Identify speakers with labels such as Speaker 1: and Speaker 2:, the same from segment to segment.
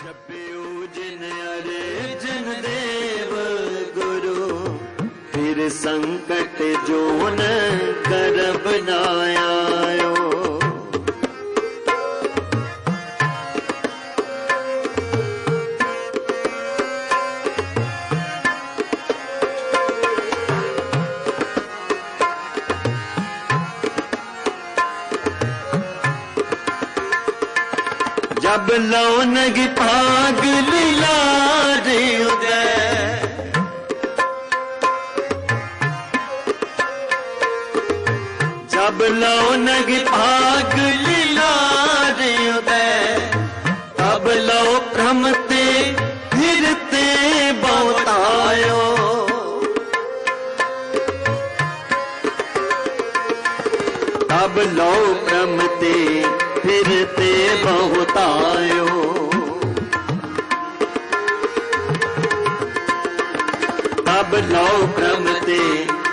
Speaker 1: ਜਪਿਓ ਜਿਨ ਅਰੇ ਜਨ ਦੇਵ ਗੁਰੂ ਫਿਰ ਸੰਕਟ ਜੋਨ ਕਰ ਬਨਾਇਓ ਜਬ ਲੌਨਗ ਭਾਗ ਲੀਲਾ ਰੇ ਉਦੈ। ਜਬ ਲੌਨਗ ਭਾਗ ਲੀਲਾ ਰੇ ਉਦੈ। ਤਬ ਲਓ ਭ੍ਰਮ ਤੇ ਫਿਰਤੇ ਬਹੁਤਾਇਓ ਤਬ ਲਓ ਭ੍ਰਮ ਤੇ ਫਿਰਤੇ ਬਹੁਤਾਇਓ। ਤਬ ਲਉ ਭ੍ਰਮ ਤੇ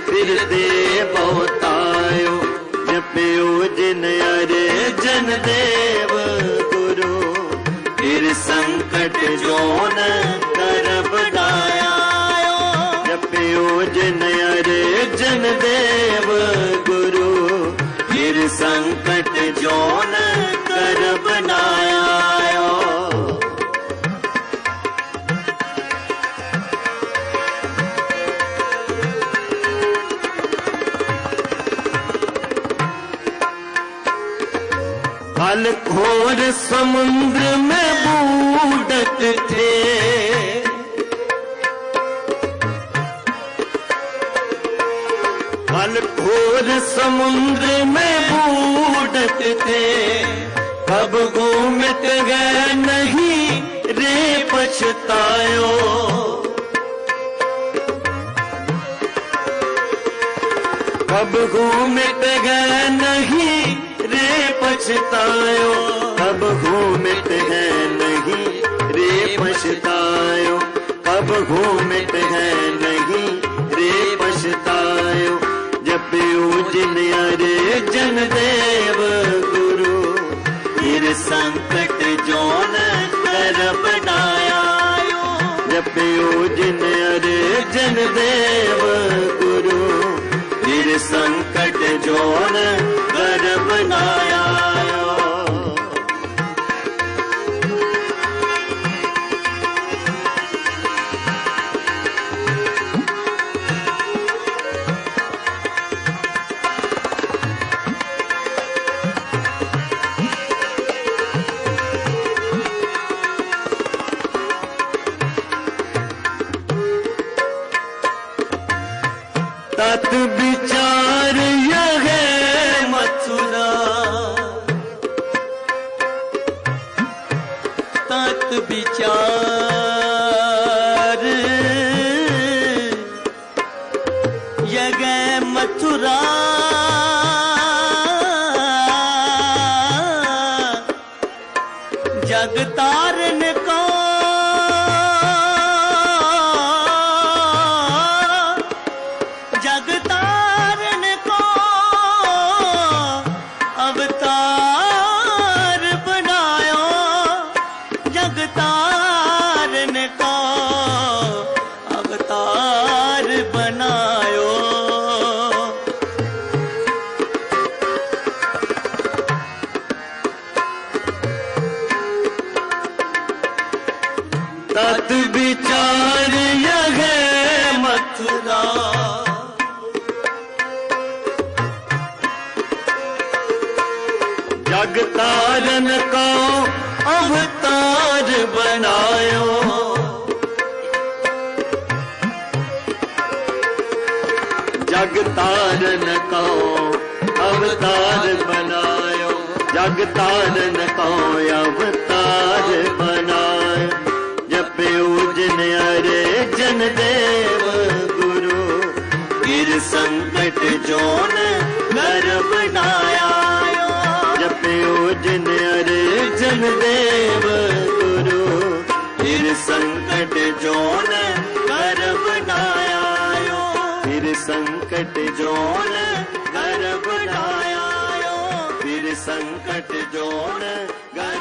Speaker 1: ਫਿਰਤੇ ਬਹੁਤਾਇਓ। ਜਪਿਓ ਜਿਨ ਅਰੇ ਜਨ ਦੇਵ ਗੁਰੂ, ਫਿਰ ਸੰਕਟ ਜੋਨ ਕਰ ਬਨਾਇਓ ਜਪਿਓ ਜਿਨ ਅਰੇ ਜਨ ਦੇਵ ਗੁਰੂ, ਫਿਰ ਸੰਕਟ ਜੋਨ फल घोर समुद्र में बूडत थे फल घोर समुद्र में बूडत थे अब घूमत गए नहीं रे पछतायो कब घूमत गए नहीं रे पछतायो कब घूमत है नहीं रे पछतायो कब घूमत है नहीं रे पछतायो जब जिन अरे जन देव गुरु फिर संकट जोन कर बनाया जब जिन अरे जन देव गुरु फिर संकट जोन कर बनाया तत विचार यह है मथुरा तत विचार यह है मथुरा जग तारन को तत विचार यह है मथुरा जग तारन को अवतार बनायो जग तारन को अवतार बनायो जग ਜਪ ਜੋਨ ਨਰ ਬਣਾਇਆ ਜਪਿਓ ਜਿਨ ਅਰੇ ਜਨ ਦੇਵ ਗੁਰੂ, ਫਿਰ ਸੰਕਟ ਜੋਨ ਕਰ ਬਣਾਇਆ ਫਿਰ ਸੰਕਟ ਜੋਨ ਕਰ ਬਣਾਇਆ ਫਿਰ ਸੰਕਟ ਜੋਨ ਕਰ